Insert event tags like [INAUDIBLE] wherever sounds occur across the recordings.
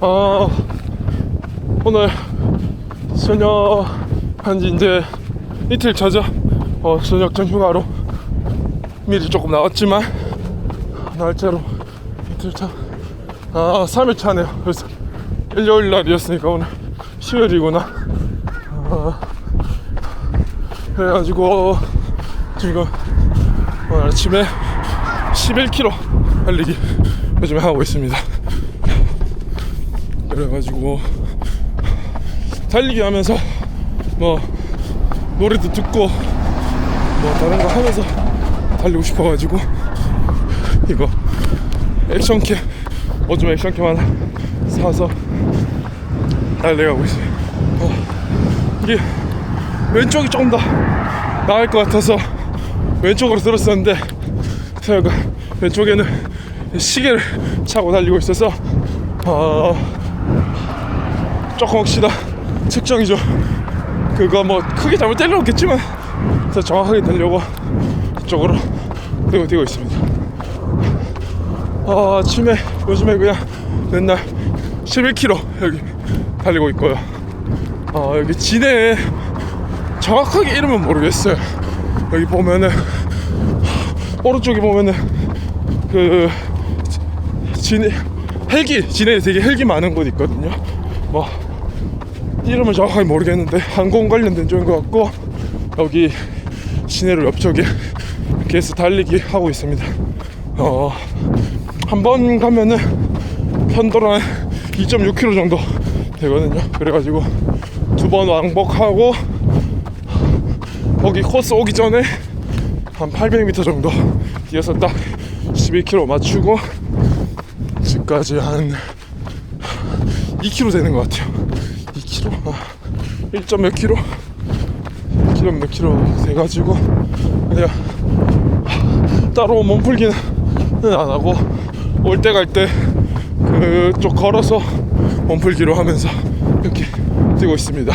어, 오늘 저녁 한지 이제 이틀 차죠. 어, 저녁 전 휴가로 미리 조금 나왔지만 날짜로 이틀 차. 아, 3일 차네요. 그래서 일요일 날이었으니까 오늘 수요일이구나. 아, 그래가지고 지금 오늘 아침에 11km 달리기 요즘에 하고 있습니다. 그래가지고 달리기 하면서 뭐 노래도 듣고 뭐 다른 거 하면서 달리고 싶어가지고 이거 액션캠 오줌 액션캠 하나 사서 달려가고 있어요. 어, 이게 왼쪽이 조금 더 나을 것 같아서 왼쪽으로 들었었는데 제가 왼쪽에는 시계를 차고 달리고 있어서 어, 조금 혹시나 측정이죠. 그거 뭐 크게 잘못 때려놓겠지만 더 정확하게 되려고 이쪽으로 뛰고 뛰고 있습니다. 아, 아침에 요즘에 그냥 맨날 11km 여기 달리고 있고요. 아, 여기 진해에 정확하게 이름은 모르겠어요. 여기 보면은 오른쪽에 보면은 그 진해 헬기 진해에 되게 헬기 많은 곳 있거든요. 뭐 이름을 정확하게 모르겠는데 항공 관련된 쪽인 것 같고 여기 시내로 옆쪽에 해서 달리기 하고 있습니다. 어, 한 번 가면은 편도로 한 2.6km 정도 되거든요. 그래가지고 두 번 왕복하고 거기 코스 오기 전에 한 800m 정도 뛰어서 딱 12km 맞추고 집까지 한 2km 되는 것 같아요. 2km? 아, 1점 몇 킬로? 1km 몇 킬로 돼가지고 그냥 따로 몸풀기는 안 하고 올 때 갈 때 그쪽 걸어서 몸풀기로 하면서 이렇게 뛰고 있습니다.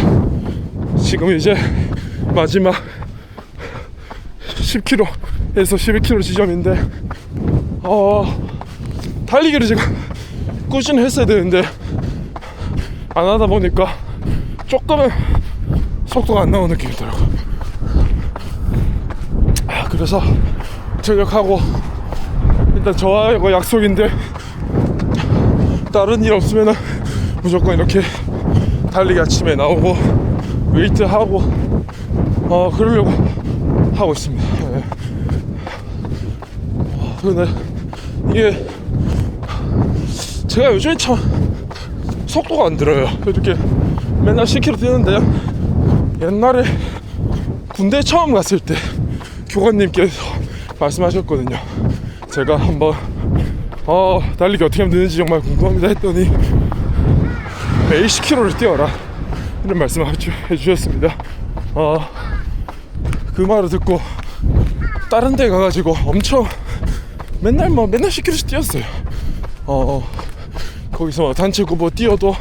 지금 이제 마지막 10km에서 11km 지점인데 어 달리기를 지금 꾸준히 했어야 되는데 안 하다 보니까 조금은 속도가 안 나오는 느낌이더라고. 아, 그래서 전역하고 일단 저하고 약속인데 다른 일 없으면은 무조건 이렇게 달리기 아침에 나오고 웨이트 하고 어 그러려고 하고 있습니다. 예. 어, 이게 제가 요즘에 참 속도가 안 들어요. 이렇게 맨날 10km 뛰는데 옛날에 군대 처음 갔을 때 교관님께서 말씀하셨거든요. 제가 한번 어, 달리기 어떻게 하면 되는지 정말 궁금합니다 했더니 매일 10km를 뛰어라 이런 말씀을 해주- 해주셨습니다. 어, 그 말을 듣고 다른 데 가가지고 엄청 맨날 뭐 맨날 10km씩 뛰었어요. 어, 거기서 뭐 단체 구보 뛰어도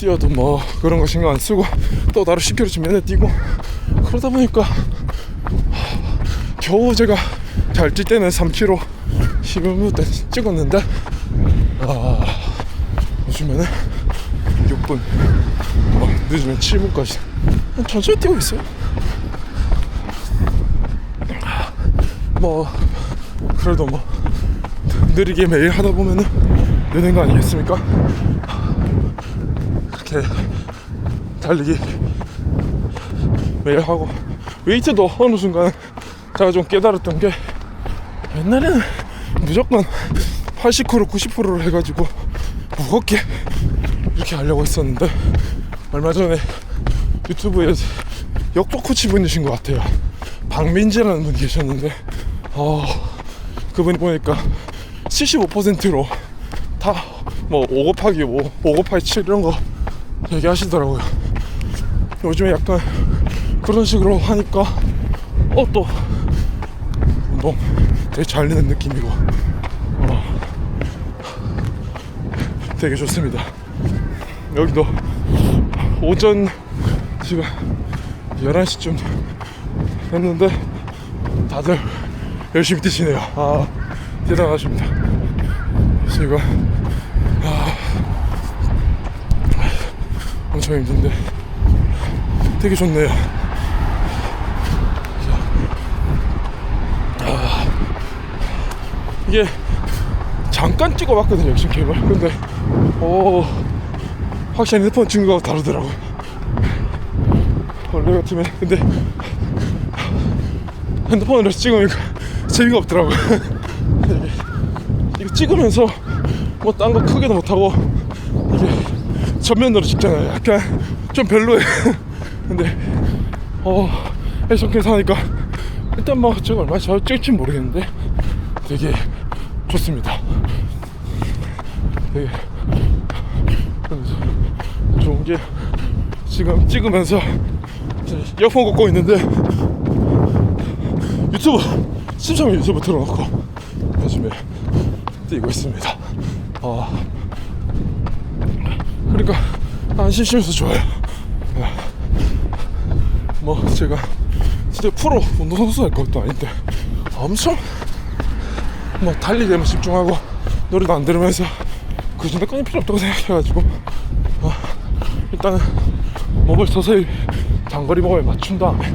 뛰어도 뭐 그런 거 신경 안 쓰고 또 나로 10km씩 맨날 뛰고 그러다 보니까 겨우 제가 잘 뛸 때는 3km 15분 때 찍었는데 아 요즘에는 6분 뭐 늦으면 7분까지 천천히 뛰고 있어요 뭐 그래도 뭐 느리게 매일 하다 보면은 느는 거 아니겠습니까? 그렇게 달리기 매일 하고 웨이트도 어느 순간 제가 좀 깨달았던 게 옛날에는 무조건 80kg, 90kg를 해가지고 무겁게 이렇게 하려고 했었는데 얼마 전에 유튜브에 역도 코치 분이신 것 같아요. 박민재라는 분이 계셨는데 어, 그분이 보니까 75%로 다 뭐 5 곱하기 5, 5 곱하기 7 이런 거 얘기하시더라고요. 요즘에 약간 그런 식으로 하니까 어 또 운동 되게 잘 되는 느낌이고 어, 되게 좋습니다. 여기도 오전 지금 11시쯤 됐는데 다들 열심히 뛰시네요. 아 대단하십니다. 그래 엄청 힘든데 되게 좋네요. 아, 이게 잠깐 찍어봤거든요 액션캠을 근데 오. 확실히 핸드폰 증거가 다르더라고요. 원래 같으면. 근데 핸드폰으로 찍으니까 재미가 없더라고요. 이게, 찍으면서 뭐 딴 거 크게도 못하고 이게 전면으로 찍잖아요 약간 좀 별로예요. [LAUGHS] 근데 어 액션캠 사니까 일단 뭐 제가 얼마 잘 찍을지 모르겠는데 되게 좋습니다. 되게 좋은 게 지금 찍으면서 이어폰 꽂고 있는데 유튜브 심심하면 유튜브 틀어놓고 요즘에 뛰고 있습니다 아 그러니까 안 심심해서 좋아요. 아, 뭐 제가 진짜 프로 운동선수 할 것도 아닌데 엄청 뭐 달리기에만 집중하고 노래도 안 들으면서 그 정도까지 필요 없다고 생각해가지고 어, 일단은 목을 서서히 장거리 목에 맞춘 다음에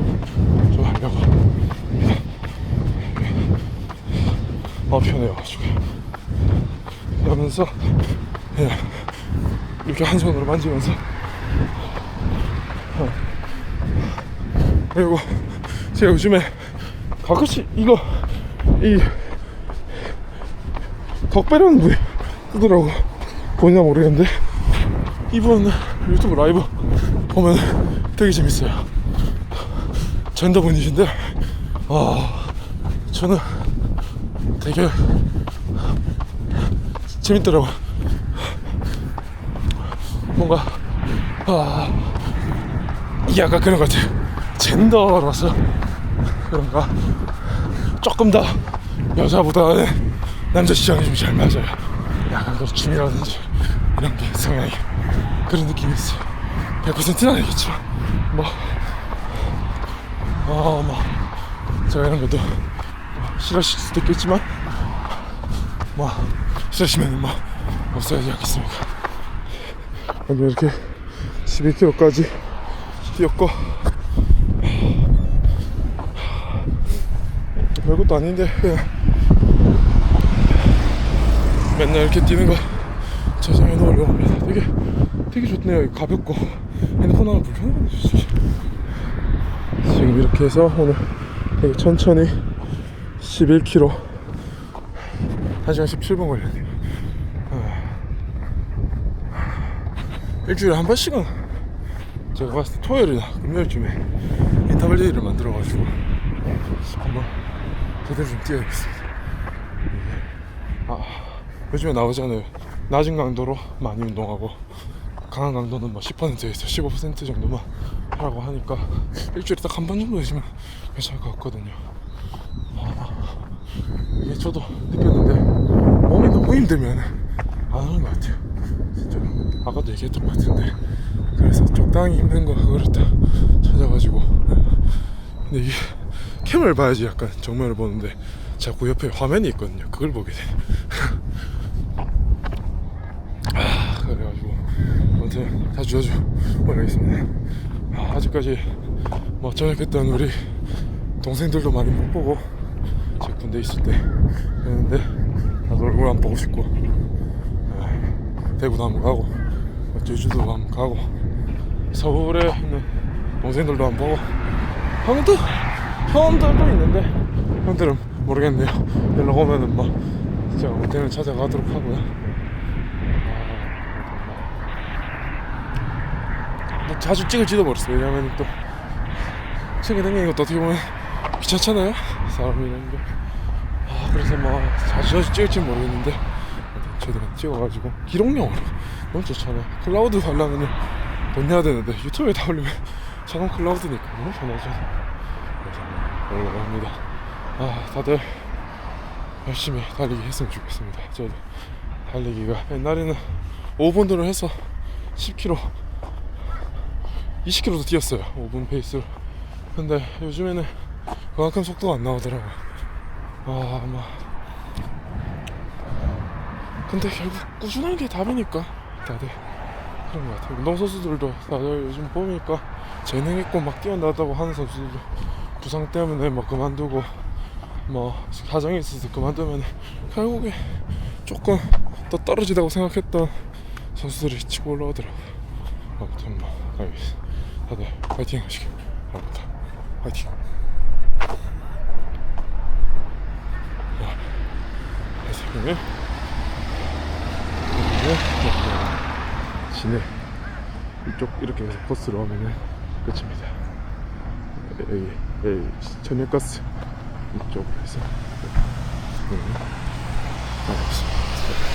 좀 하려고. 합니다. 아 편해가지고. 그러면서 그냥 이렇게 한 손으로 만지면서. 어. 그리고 제가 요즘에 가끔씩 이거 이 덕배라는 분이 뜨더라고 보이나 모르겠는데 이분 유튜브 라이브 보면 되게 재밌어요. 젠더 분이신데 아 저는 되게 재밌더라고 뭔가 아 약간 그런 것 같아요 젠더라서 그런가 조금 더 여자보다는 남자 시장이 좀 잘 맞아요. 약간 그 춤이라든지 이런 게 성향이 그런 느낌이 있어요. 100%는 아니겠지만 뭐, 어, 뭐 제가 이런 것도 뭐 싫어하실 수도 있겠지만 뭐 싫으시면 뭐 없어야지 않겠습니까? 여기 이렇게 11km까지 뛰었고. 별것도 아닌데 그냥 맨날 이렇게 뛰는 거 저장해 놓으려고 합니다. 되게 되게 좋네요. 가볍고. 핸드폰 하나 불편하거든요 솔직히. 지금 이렇게 해서 오늘 되게 천천히 11km 1시간 17분 걸렸네요 아. 일주일에 한 번씩은 제가 봤을 때 토요일이나 금요일쯤에 인터벌 데이를 만들어가지고 한번 제대로 좀 뛰어야겠습니다. 이게, 아, 요즘에 나오잖아요. 낮은 강도로 많이 운동하고 강한 강도는 뭐 10%에서 15% 정도만 하라고 하니까 일주일에 딱 한 번 정도 되시면 괜찮을 것 같거든요. 아, 이게 저도 느꼈는데 몸이 너무 힘들면 안 하는 것 같아요. 진짜 아까도 얘기했던 것 같은데 그래서 적당히 힘든 거딱 찾아가지고 근데 이게 캠을 봐야지 약간 정면을 보는데 자꾸 옆에 화면이 있거든요. 그걸 보게 돼. [LAUGHS] 아, 그래가지고 아무튼 자주 자주 올라가겠습니다. 아, 아직까지 뭐 전역했던 우리 동생들도 많이 못 보고 제 군대 있을 때 그랬는데 나도 얼굴 안 보고 싶고 아, 대구도 한번 가고 뭐 제주도 한번 가고 서울에 있는 동생들도 한번 보고 아무튼 형들도 있는데 형들은 모르겠네요. 연락 오면은 뭐 제가 그때는 찾아가도록 하고요. 아, 뭐 자주 찍을지도 모르겠어요. 왜냐면 또 챙겨 다니는 것도 어떻게 보면 귀찮잖아요. 사람이라는 게. 아, 그래서 뭐 자주 자주 찍을지 모르겠는데 최대한 찍어가지고 기록용으로 너무 좋잖아요 클라우드 하려면 돈 내야 되는데 유튜브에 다 올리면 [LAUGHS] 자동 클라우드니까 너무 편하죠 그래서 올라고 합니다. 아, 다들 열심히 달리기 했으면 좋겠습니다. 저도 달리기가 옛날에는 5분으로 해서 10km, 20km도 뛰었어요. 5분 페이스로. 근데 요즘에는 그만큼 속도가 안 나오더라고요. 아, 아마. 근데 결국 꾸준한 게 답이니까, 다들. 그런 것 같아요. 운동 선수들도 다들 요즘 보니까 재능 있고 막 뛰어나다고 하는 선수들도 부상 때문에 막 그만두고 뭐 가정이 있어서 그만두면 결국에 조금 더 떨어지다고 생각했던 선수들이 치고 올라오더라고요. 아무튼 뭐. 다들 파이팅 하시길 바랍니다. 파이팅. 그러면 시내 이쪽 이렇게 해서 코스로 오면은 끝입니다. 여기, 천연가스 이쪽으로 해서 네. 알겠습니다.